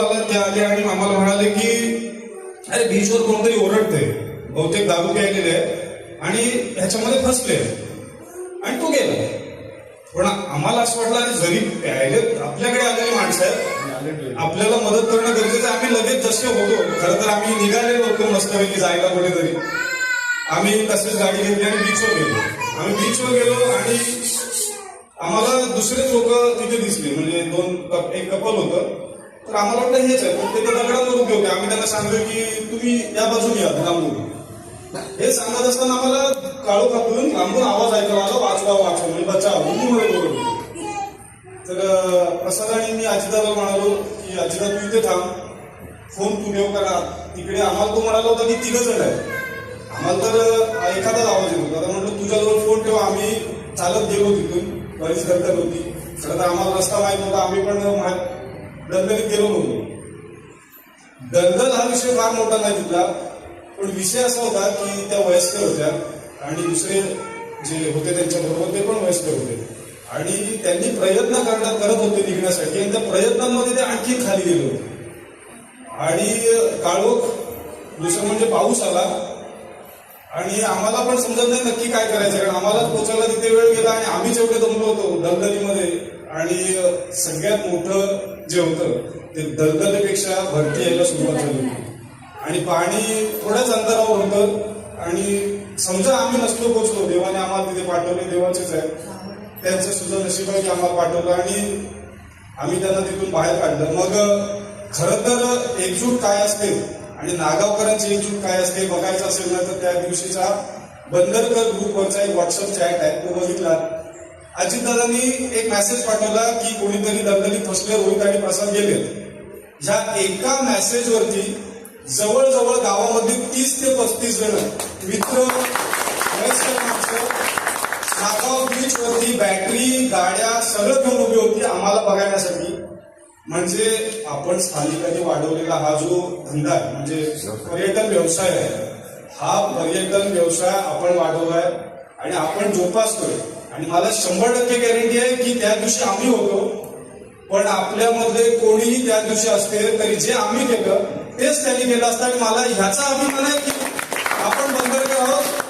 ते आले आणि आम्हाला म्हणाले की अरे बीचवर कोणतरी ओरडते बहुतेक दारू प्यायलेले आहे आणि ह्याच्यामध्ये फसले. आणि तो गेला. पण आम्हाला असं वाटलं आणि जरी प्यायले आपल्याकडे आलेली माणसं आहेत. आपल्याला मदत करणं गरजेचं आहे. आम्ही लगेच जसे होतो खरं तर आम्ही निघालेलो होतो मस्तपैकी जायला कुठेतरी. आम्ही तसेच गाडी घेतली आणि बीचवर गेलो. आम्ही बीचवर गेलो आणि आम्हाला दुसरे लोक तिथे दिसले. म्हणजे दोन कप- एक कपल होतं. तर आम्हाला वाटलं हेच आहे. पण ते दगडांवर उभे होते आम्ही त्यांना सांगितलं की तुम्ही या बाजूने या लांबून. हे सांगत असताना आम्हाला काळू कापून लांबून आवाज ऐकायला आला वाचवा वाचवा म्हणजे बचाव हिंदीमध्ये बोलत होते. तर अं, प्रसाद आणि मी अजिताला म्हणालो की अजिता तू इथे थांब. फोन तू ठेव करा. तिकडे आम्हाला तो म्हणाला होता की तिघ जण आहे आम्हाला तर एखादाच आवाज येत होता. म्हटलं तुझ्याजवळ फोन ठेव. आम्ही चालत गेलो तिथून. बरीच गर्दी होती. खरं तर आम्हाला रस्ता माहीत नव्हता. आम्ही पण दलदलीत गेलो नव्हतो दलदल हा विषय फार मोठा नाही तिथला पण विषय असा होता की त्या वयस्कर होत्या आणि दुसरे जे होते त्यांच्या बरोबर ते पण वयस्कर होते. आणि त्यांनी प्रयत्न करण्यात करत होते निघण्यासाठी आणि त्या प्रयत्नांमध्ये ते आणखी खाली गेले होते. आणि काळोख दुसरं म्हणजे पाऊस आला आणि आम्हाला पण समजत नाही नक्की काय करायचं कारण आम्हाला पोचायला तिथे वेळ गेला आणि आम्ही जेवढे दमलो होतो दलदलीमध्ये आणि सगळ्यात मोठं जे होतं ते दलदलीपेक्षा भरती यायला सुरुवात झाली होती. आणि पाणी थोड्याच अंतरावर होतं आणि समजा आम्ही नसलो पोचलो देवाने आम्हाला तिथे पाठवले देवाचेच आहे त्यांचं सुद्धा नशीब आहे की आम्हाला पाठवलं आणि आम्ही त्यांना तिथून बाहेर काढलं. मग खरं तर एकजूट काय असते आणि नागावकरांची एकजूट काय असते बघायचं असेल ना तर त्या दिवशीचा बंदरकर ग्रुपवरचा एक व्हॉट्सअप चॅट आहे. तो बघितला. अजितदादांनी एक मेसेज पाठवला की कोणीतरी दलदलीत फसले रोहित आणि प्रसाद गेले. ह्या एका मेसेजवरती जवळजवळ गावामध्ये तीस ते पस्तीस जण मित्र नागाव बीच वरती बॅटरी गाड्या सगळं घेऊन उभी होती आम्हाला बघण्यासाठी म्हणजे आपण स्थानिकांनी वाढवलेला हा जो धंदा आहे म्हणजे पर्यटन व्यवसाय आहे हा पर्यटन व्यवसाय आपण वाढवलाय आणि आपण जोपासतोय. आणि मला शंभर टक्के गॅरंटी आहे की त्या दिवशी आम्ही होतो पण आपल्यामध्ये कोणीही त्या दिवशी असते तरी जे आम्ही केलं तेच त्यांनी केलं असतं आणि मला ह्याचा अभिमान आहे की आपण बंदरकर आहोत.